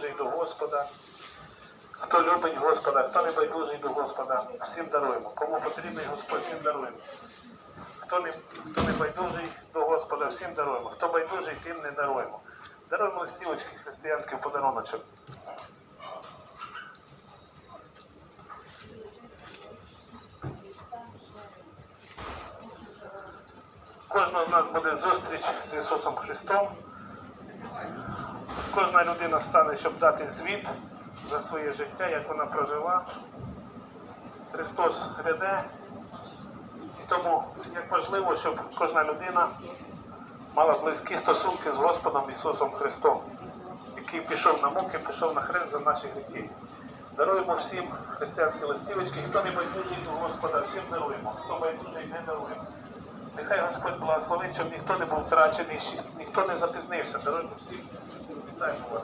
байдужий до Господа, хто любить Господа, хто не байдужий до Господа, всім даруємо. Кому потрібний Господь, всім даруємо. Хто не, хто не байдужий до Господа, всім даруємо. Хто байдужий, тим не даруємо. Даруємо листівочки християнський подаруночок. Кожного з нас буде зустріч з Ісусом Христом. Кожна людина стане, щоб дати звіт за своє життя, як вона прожила. Христос гряде. Тому як важливо, щоб кожна людина мала близькі стосунки з Господом Ісусом Христом, який пішов на муки, пішов на хрест за наші гріхи. Даруємо всім християнські листівочки. Хто не байдужий до Господа, всім даруємо. Хто байдужий, не даруємо. Нехай Господь благословить, щоб ніхто не був втрачений, ніхто не запізнився. Дорогі всі Вітаємо вас.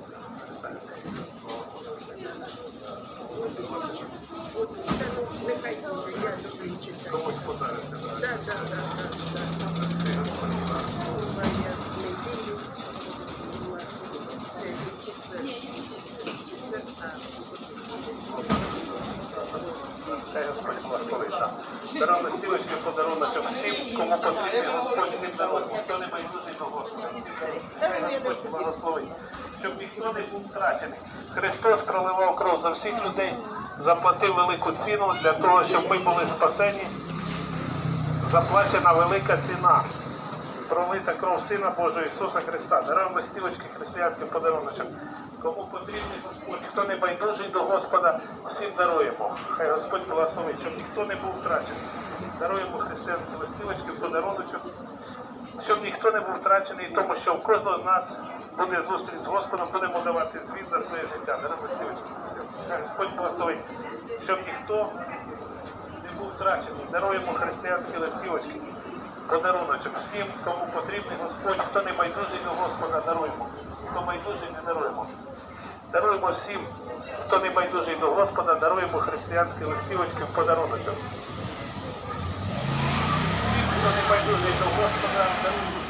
Нехай я люблю читати. Комусь Господь благословить. так. Даруємо листівочки подарунок всім, кому потрібний Господь всім даруємо. Хто не байдужий до Господа. Господь благословить. Щоб ніхто не був втрачений. Христос проливав кров за всіх людей, заплатив велику ціну для того, щоб ми були спасені. Заплачена велика ціна. Пролита кров Сина Божого Ісуса Христа. Даруємо листівочки християнським подаруночок. Кому потрібний Господь, хто не байдужий до Господа, всім даруємо. Хай Господь благословить, щоб ніхто не був втрачений. Даруємо християнські листівочки, подаруночок, щоб ніхто не був втрачений, тому що в кожного з нас буде зустріч з Господом, будемо давати звіт за своє життя. Даруємо листівочки. Хай Господь благословить, щоб ніхто не був втрачений. Даруємо християнські листівочки. Подаруночок всім, кому потрібний Господь, хто не байдужий до Господа, даруємо. Хто байдужий, не даруємо. Даруємо всім, хто не байдужий до Господа, даруємо християнські листівочки в подаруночок. Всім, хто не байдужий до Господа, даруємо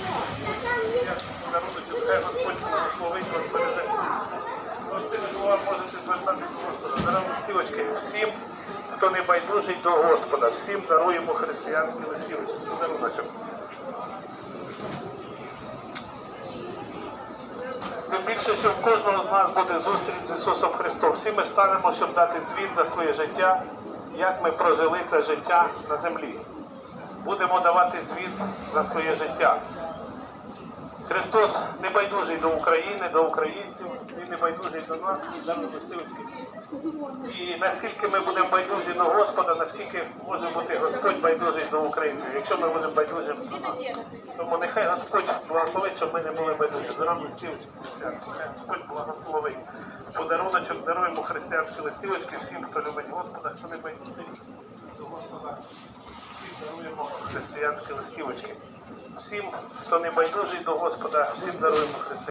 християнські подаруночок. Хай Господь благословить вас береже. Слова можете звертати до Господа. Даруємо листівочки всім, хто не байдужий до Господа. Всім даруємо християнські. Подаруночок. Тим більше, що в кожного з нас буде зустріч з Ісусом Христом. Всі ми станемо, щоб дати звіт за своє життя, як ми прожили це життя на землі. Будемо давати звіт за своє життя. Христос не байдужий до України, до українців, Він не байдужий до нас, дарує листівочки. І наскільки ми будемо байдужі до Господа, наскільки може бути Господь байдужий до українців, якщо ми будемо байдужим до нас. Тому нехай Господь благословить, щоб ми не були байдужі. Листівочки християнські. Господь благословить. Подаруночок даруємо християнські листівочки всім, хто любить Господа, хто не байдужий до Господа. Всім даруємо християнські листівочки. Всім, хто не байдужий до Господа, всім даруємо християнські.